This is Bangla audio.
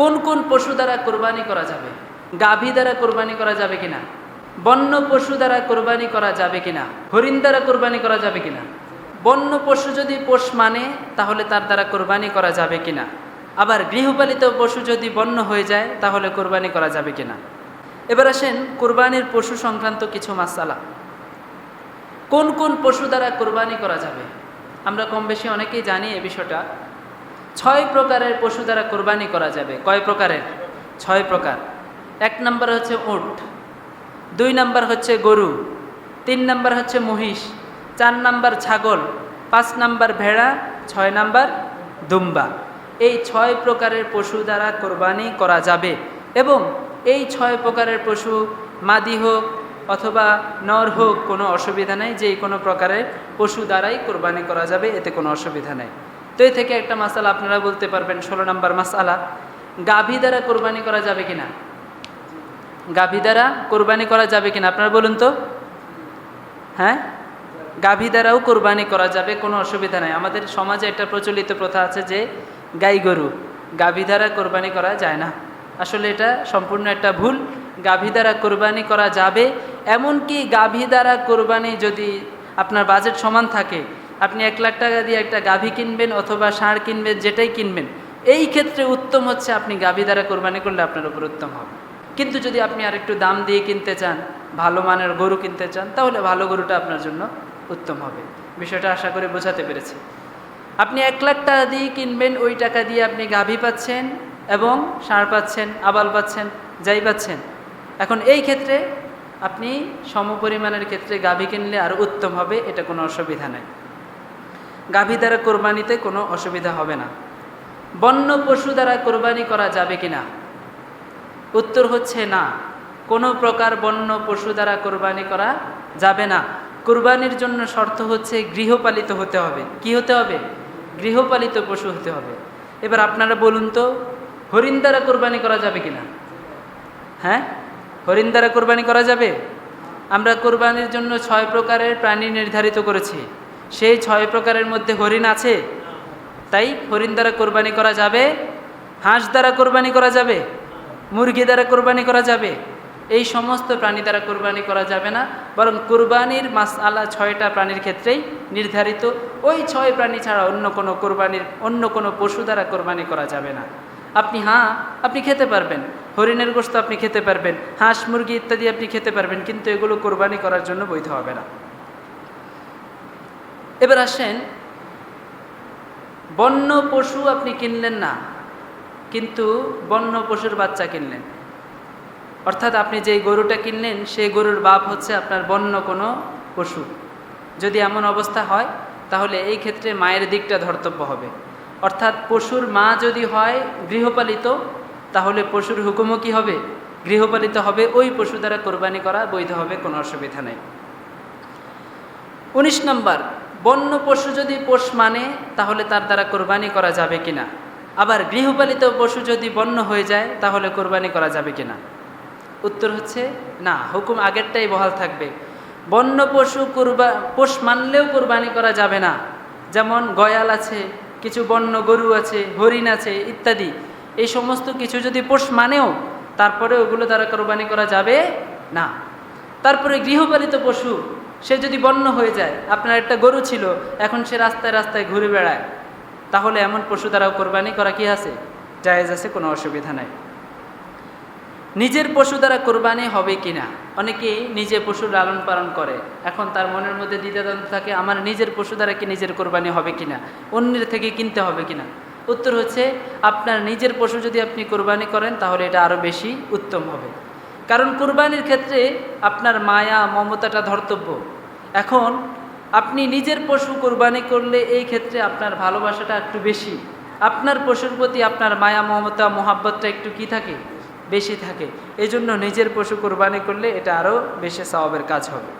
কোন কোন পশু দ্বারা কোরবানি করা যাবে? গাভী দ্বারা কোরবানি করা যাবে কিনা? বন্য পশু দ্বারা কোরবানি করা যাবে কিনা? হরিণ দ্বারা কোরবানি করা যাবে কিনা? বন্য পশু যদি পোষ মানে তাহলে তার দ্বারা কোরবানি করা যাবে কিনা? আবার গৃহপালিত পশু যদি বন্য হয়ে যায়, তাহলে কোরবানি করা যাবে কিনা? এবার আসেন কোরবানির পশু সংক্রান্ত কিছু মাসালা। কোন কোন পশু দ্বারা কোরবানি করা যাবে? আমরা কম বেশি অনেকেই জানি এই বিষয়টা। ছয় প্রকারের পশু দ্বারা কোরবানি করা যাবে। কয় প্রকারের? ছয় প্রকার। এক নম্বর হচ্ছে উট, দুই নম্বর হচ্ছে গরু, তিন নম্বর হচ্ছে মহিষ, চার নম্বর ছাগল, পাঁচ নম্বর ভেড়া, ছয় নম্বর দুম্বা। এই ছয় প্রকারের পশু দ্বারা কোরবানি করা যাবে এবং এই ছয় প্রকারের পশু মাদি হোক অথবা নর হোক কোনো অসুবিধা নেই যে কোনো প্রকারের পশু দ্বারাই কোরবানি করা যাবে, এতে কোনো অসুবিধা নেই। তো এই থেকে একটা মাসালা আপনারা বলতে পারবেন, ষোলো নম্বর মাসালা। গাভী দ্বারা কোরবানি করা যাবে কিনা? গাভী দ্বারা কোরবানি করা যাবে কিনা? আপনারা বলুন তো। হ্যাঁ? গাভী দ্বারাও কোরবানি করা যাবে, কোনো অসুবিধা নাই। আমাদের সমাজে একটা প্রচলিত প্রথা আছে যে, গাই গরু, গাভী দ্বারা কোরবানি করা যায় না। আসলে এটা সম্পূর্ণ একটা ভুল। গাভী দ্বারা কোরবানি করা যাবে, এমনকি গাভী দ্বারা কোরবানি যদি আপনার বাজেট সমান থাকে আপনি এক লাখ টাকা দিয়ে একটা গাভী কিনবেন অথবা ষাঁড় কিনবেন, যেটাই কিনবেন, এই ক্ষেত্রে উত্তম হচ্ছে আপনি গাভী দ্বারা কোরবানি করলে আপনার উপর উত্তম হবে। কিন্তু যদি আপনি আর একটু দাম দিয়ে কিনতে চান, ভালো মানের গরু কিনতে চান, তাহলে ভালো গরুটা আপনার জন্য উত্তম হবে। বিষয়টা আশা করে বোঝাতে পেরেছি। আপনি এক লাখ টাকা দিয়ে কিনবেন, ওই টাকা দিয়ে আপনি গাভী পাচ্ছেন এবং সার পাচ্ছেন, আবাল পাচ্ছেন, যাই পাচ্ছেন। এখন এই ক্ষেত্রে আপনি সমপরিমাণের ক্ষেত্রে গাভী কিনলে আরও উত্তম হবে, এটা কোনো অসুবিধা নেই। গাভী দ্বারা কোরবানিতে কোনো অসুবিধা হবে না। বন্য পশু দ্বারা কোরবানি করা যাবে কি না? উত্তর হচ্ছে না। কোনো প্রকার বন্য পশু দ্বারা কোরবানি করা যাবে না। কোরবানির জন্য শর্ত হচ্ছে গৃহপালিত হতে হবে। কি হতে হবে? গৃহপালিত পশু হতে হবে। এবার আপনারা বলুন তো, হরিণ দ্বারা কোরবানি করা যাবে কিনা হ্যাঁ? হরিণ দ্বারা কোরবানি করা যাবে? আমরা কোরবানির জন্য ছয় প্রকারের প্রাণী নির্ধারিত করেছি। সেই ছয় প্রকারের মধ্যে হরিণ আছে। তাই হরিণ দ্বারা কোরবানি করা যাবে, হাঁস দ্বারা কোরবানি করা যাবে, মুরগি দ্বারা কোরবানি করা যাবে। এই সমস্ত প্রাণী দ্বারা কোরবানি করা যাবে না, বরং কোরবানির মাস আলা ছয়টা প্রাণীর ক্ষেত্রেই নির্ধারিত। ওই ছয় প্রাণী ছাড়া অন্য কোনো কোরবানির, অন্য কোনো পশু দ্বারা কোরবানি করা যাবে না। আপনি হ্যাঁ আপনি খেতে পারবেন, হরিণের গোস্ত আপনি খেতে পারবেন, হাঁস মুরগি ইত্যাদি আপনি খেতে পারবেন, কিন্তু এগুলো কোরবানি করার জন্য বৈধ হবে না। এবার আসেন, বন্য পশু আপনি কিনলেন না, কিন্তু বন্য পশুর বাচ্চা কিনলেন। অর্থাৎ আপনি যেই গরুটা কিনলেন, সেই গরুর বাপ হচ্ছে আপনার বন্য কোনো পশু। যদি এমন অবস্থা হয়, তাহলে এই ক্ষেত্রে মায়ের দিকটা ধর্তব্য হবে। অর্থাৎ পশুর মা যদি হয় গৃহপালিত, তাহলে পশুর হুকুমও কী হবে? গৃহপালিত হবে, ওই পশু দ্বারা কোরবানি করা বৈধ হবে, কোনো অসুবিধা নেই। উনিশ নম্বর, বন্য পশু যদি পোষ মানে তাহলে তার দ্বারা কোরবানি করা যাবে কিনা? আবার গৃহপালিত পশু যদি বন্য হয়ে যায়, তাহলে কোরবানি করা যাবে কিনা? উত্তর হচ্ছে, না, হুকুম আগেরটাই বহাল থাকবে। বন্য পশু কোরবা, পোষ মানলেও কোরবানি করা যাবে না। যেমন গয়াল আছে, কিছু বন্য গরু আছে, হরিণ আছে, ইত্যাদি। এই সমস্ত কিছু যদি পোষ মানেও, তারপরে ওগুলো দ্বারা কোরবানি করা যাবে না। তারপরে গৃহপালিত পশু সে যদি বন্য হয়ে যায়, আপনার একটা গরু ছিল, এখন সে রাস্তায় রাস্তায় ঘুরে বেড়ায়। তাহলে এমন পশু দ্বারাও কোরবানি করা কি আছে? জায়েজ আছে, কোনো অসুবিধা নাই। নিজের পশু দ্বারা কোরবানি হবে কি না? অনেকেই নিজে পশু লালন পালন করে। এখন তার মনের মধ্যে দ্বিধাদ্বন্দ্ব থাকে, আমার নিজের পশু দ্বারা কি নিজের কোরবানি হবে কি না? অন্যের থেকে কিনতে হবে কি না? উত্তর হচ্ছে, আপনার নিজের পশু যদি আপনি কোরবানি করেন, তাহলে এটা আরও বেশি উত্তম হবে। কারণ কুরবানির ক্ষেত্রে আপনার মায়া, মমতাটা ধর্তব্য। এখন আপনি নিজের পশু কোরবানি করলে এই ক্ষেত্রে আপনার ভালোবাসাটা একটু বেশি। আপনার পশুর প্রতি আপনার মায়া, মমতা, মোহাব্বতটা একটু কি থাকে? বেশি থাকে। এজন্য নিজের পশু কোরবানি করলে এটা আরও বেশি স্বভাবের কাজ হবে।